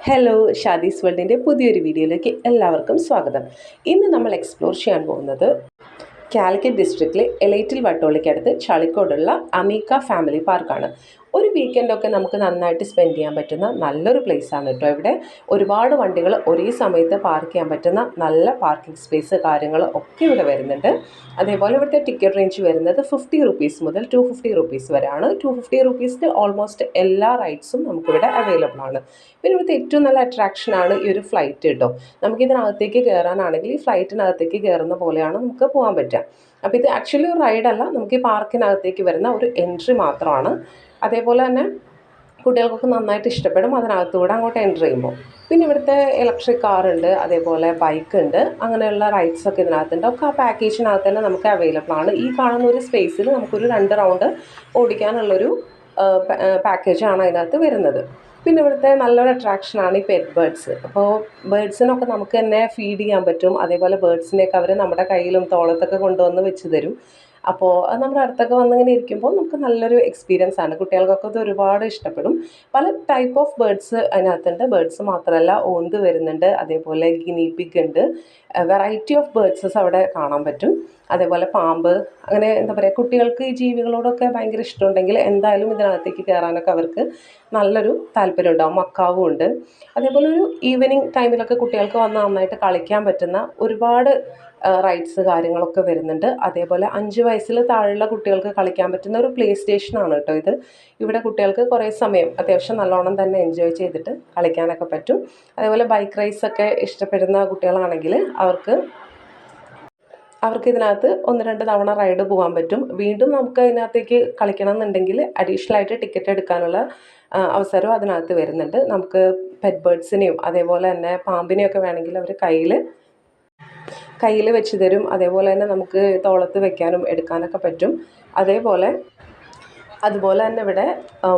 Hello ഷാദീസ് വേൾഡിന്റെ പുതിയൊരു വീഡിയോയിലേക്ക് എല്ലാവർക്കും സ്വാഗതം. ഇന്ന് നമ്മൾ എക്സ്പ്ലോർ ചെയ്യാൻ പോകുന്നത് കാലിക്കറ്റ് ഡിസ്ട്രിക്റ്റിലെ എലൈറ്റിൽ വട്ടോളിക്കടുത്ത് ചളിക്കോടുള്ള അമീക്ക ഫാമിലി പാർക്കാണ് ഒരു വീക്കെൻഡൊക്കെ നമുക്ക് നന്നായിട്ട് സ്പെൻഡ് ചെയ്യാൻ പറ്റുന്ന നല്ലൊരു പ്ലേസാണ് കേട്ടോ. ഇവിടെ ഒരുപാട് വണ്ടികൾ ഒരേ സമയത്ത് പാർക്ക് ചെയ്യാൻ പറ്റുന്ന നല്ല പാർക്കിംഗ് സ്പേസ് കാര്യങ്ങൾ ഒക്കെ ഇവിടെ വരുന്നുണ്ട്. അതേപോലെ ഇവിടുത്തെ ടിക്കറ്റ് റേഞ്ച് വരുന്നത് ഫിഫ്റ്റി റുപ്പീസ് മുതൽ ടു ഫിഫ്റ്റി റുപ്പീസ് വരെയാണ്. ടു ഫിഫ്റ്റി റുപ്പീസിന് ഓൾമോസ്റ്റ് എല്ലാ റൈഡ്സും നമുക്കിവിടെ അവൈലബിൾ ആണ്. പിന്നെ ഇവിടുത്തെ ഏറ്റവും നല്ല അട്രാക്ഷനാണ് ഈ ഒരു ഫ്ലൈറ്റ് കേട്ടോ. നമുക്കിതിനകത്തേക്ക് കയറാനാണെങ്കിൽ ഈ ഫ്ലൈറ്റിനകത്തേക്ക് കയറുന്ന പോലെയാണ് നമുക്ക് പോകാൻ പറ്റുക. അപ്പോൾ ഇത് ആക്ച്വലി ഒരു റൈഡല്ല നമുക്ക് ഈ പാർക്കിനകത്തേക്ക് വരുന്ന ഒരു എൻട്രി മാത്രമാണ്. അതേപോലെ തന്നെ കുട്ടികൾക്കൊക്കെ നന്നായിട്ട് ഇഷ്ടപ്പെടും. അതിനകത്തൂടെ അങ്ങോട്ട് എന്റർ ചെയ്യുമ്പോൾ. പിന്നെ ഇവിടുത്തെ ഇലക്ട്രിക് കാറുണ്ട് അതേപോലെ ബൈക്ക് ഉണ്ട്. അങ്ങനെയുള്ള റൈഡ്സ് ഒക്കെ ഇതിനകത്തുണ്ട്. ഒക്കെ ആ പാക്കേജിനകത്ത് തന്നെ നമുക്ക് അവൈലബിൾ ആണ്. ഈ കാണുന്ന ഒരു സ്പേസിൽ നമുക്കൊരു രണ്ട് റൗണ്ട് ഓടിക്കാനുള്ളൊരു പാക്കേജാണ് അതിനകത്ത് വരുന്നത്. പിന്നെ ഇവിടുത്തെ നല്ലൊരു അട്രാക്ഷനാണ് ഈ പെറ്റ് ബേഡ്സ് അപ്പോൾ ബേഡ്സിനൊക്കെ നമുക്ക് തന്നെ ഫീഡ് ചെയ്യാൻ പറ്റും. അതേപോലെ ബേഡ്സിനെയൊക്കെ അവർ നമ്മുടെ കയ്യിലും തോളത്തൊക്കെ കൊണ്ടുവന്ന് വെച്ച് തരും. അപ്പോൾ നമ്മുടെ അടുത്തൊക്കെ വന്നിങ്ങനെ ഇരിക്കുമ്പോൾ നമുക്ക് നല്ലൊരു എക്സ്പീരിയൻസ് ആണ്. കുട്ടികൾക്കൊക്കെ ഇത് ഒരുപാട് ഇഷ്ടപ്പെടും. പല ടൈപ്പ് ഓഫ് ബേർഡ്സ് അതിനകത്തുണ്ട്. ബേർഡ്സ് മാത്രമല്ല ഓന്ത് വരുന്നുണ്ട്. അതേപോലെ ഗിനി പിഗ് ഉണ്ട്. വെറൈറ്റി ഓഫ് ബേർഡ്സസ് അവിടെ കാണാൻ പറ്റും. അതേപോലെ പാമ്പ്. അങ്ങനെ എന്താ പറയുക കുട്ടികൾക്ക് ഈ ജീവികളോടൊക്കെ ഭയങ്കര ഇഷ്ടമുണ്ടെങ്കിൽ എന്തായാലും ഇതിനകത്തേക്ക് കയറാനൊക്കെ അവർക്ക് നല്ലൊരു താല്പര്യം ഉണ്ടാവും. മക്കാവും ഉണ്ട്. അതേപോലെ ഒരു ഈവനിങ് ടൈമിലൊക്കെ കുട്ടികൾക്ക് വന്ന് നന്നായിട്ട് കളിക്കാൻ പറ്റുന്ന ഒരുപാട് റൈഡ്സ് കാര്യങ്ങളൊക്കെ വരുന്നുണ്ട്. അതേപോലെ അഞ്ച് വയസ്സിൽ താഴെയുള്ള കുട്ടികൾക്ക് കളിക്കാൻ പറ്റുന്ന ഒരു പ്ലേ സ്റ്റേഷനാണ് കേട്ടോ ഇത്. ഇവിടെ കുട്ടികൾക്ക് കുറേ സമയം അത്യാവശ്യം നല്ലോണം തന്നെ എൻജോയ് ചെയ്തിട്ട് കളിക്കാനൊക്കെ പറ്റും. അതേപോലെ ബൈക്ക് റൈസൊക്കെ ഇഷ്ടപ്പെടുന്ന കുട്ടികളാണെങ്കിൽ അവർക്ക് അവർക്ക് ഇതിനകത്ത് ഒന്ന് രണ്ട് തവണ റൈഡ് പോകാൻ പറ്റും. വീണ്ടും നമുക്ക് അതിനകത്തേക്ക് കളിക്കണം എന്നുണ്ടെങ്കിൽ അഡീഷണൽ ആയിട്ട് ടിക്കറ്റ് എടുക്കാനുള്ള അവസരവും അതിനകത്ത് വരുന്നുണ്ട്. നമുക്ക് പെറ്റ് ബേർഡ്സിനെയും അതേപോലെ തന്നെ പാമ്പിനെയൊക്കെ വേണമെങ്കിൽ അവർ കയ്യിൽ കയ്യിൽ വെച്ച് തരും. അതേപോലെ തന്നെ നമുക്ക് തോളത്ത് വെക്കാനും എടുക്കാനൊക്കെ പറ്റും. അതേപോലെ അതുപോലെ തന്നെ ഇവിടെ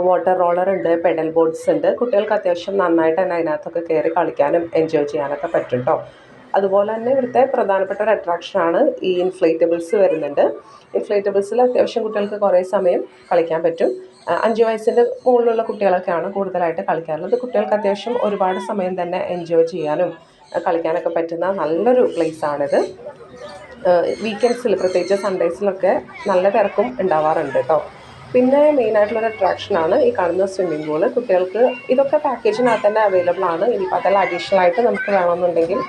വാട്ടർ റോളർ ഉണ്ട് പെഡൽ ബോർഡ്സ് ഉണ്ട്. കുട്ടികൾക്ക് അത്യാവശ്യം നന്നായിട്ട് തന്നെ അതിനകത്തൊക്കെ കയറി കളിക്കാനും എൻജോയ് ചെയ്യാനൊക്കെ പറ്റും കേട്ടോ അതുപോലെ തന്നെ ഇവിടുത്തെ പ്രധാനപ്പെട്ട ഒരു അട്രാക്ഷനാണ് ഈ ഇൻഫ്ലേറ്റബിൾസ് വരുന്നുണ്ട്. ഇൻഫ്ലേറ്റബിൾസിൽ അത്യാവശ്യം കുട്ടികൾക്ക് കുറേ സമയം കളിക്കാൻ പറ്റും. അഞ്ച് വയസ്സിന്റെ മുകളിലുള്ള കുട്ടികളൊക്കെയാണ് കൂടുതലായിട്ട് കളിക്കാറുള്ളത്. കുട്ടികൾക്ക് അത്യാവശ്യം ഒരുപാട് സമയം തന്നെ എൻജോയ് ചെയ്യാനും കളിക്കാനൊക്കെ പറ്റുന്ന നല്ലൊരു പ്ലേസാണിത് വീക്കെൻഡ്സിൽ പ്രത്യേകിച്ച് സൺഡേസിലൊക്കെ നല്ല തിരക്കും ഉണ്ടാവാറുണ്ട് കേട്ടോ പിന്നെ മെയിനായിട്ടുള്ളൊരു അട്രാക്ഷനാണ് ഈ കാണുന്ന സ്വിമ്മിംഗ് പൂൾ കുട്ടികൾക്ക് ഇതൊക്കെ പാക്കേജിനകത്ത് തന്നെ അവൈലബിൾ ആണ്. ഇനിയിപ്പോൾ അതെല്ലാം അഡീഷണൽ ആയിട്ട് നമുക്ക് വേണമെന്നുണ്ടെങ്കിൽ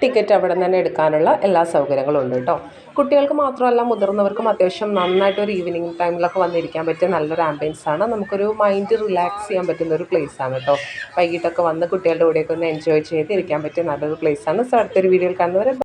ടിക്കറ്റ് അവിടെ നിന്ന് തന്നെ എടുക്കാനുള്ള എല്ലാ സൗകര്യങ്ങളും ഉണ്ട് കേട്ടോ. കുട്ടികൾക്ക് മാത്രമല്ല മുതിർന്നവർക്കും അത്യാവശ്യം നന്നായിട്ട് ഒരു ഈവനിങ് ടൈമിലൊക്കെ വന്നിരിക്കാൻ പറ്റിയ നല്ലൊരു ആംബിയൻസ് ആണ്. നമുക്കൊരു മൈൻഡ് റിലാക്സ് ചെയ്യാൻ പറ്റുന്ന ഒരു പ്ലേസ് ആണ് കേട്ടോ. വൈകിട്ടൊക്കെ വന്ന് കുട്ടികളുടെ കൂടെയൊക്കെ ഒന്ന് എൻജോയ് ചെയ്ത് ഇരിക്കാൻ പറ്റിയ നല്ലൊരു പ്ലേസ് ആണ്. സോ അടുത്തൊരു വീഡിയോയിൽ കാണുന്നവരെ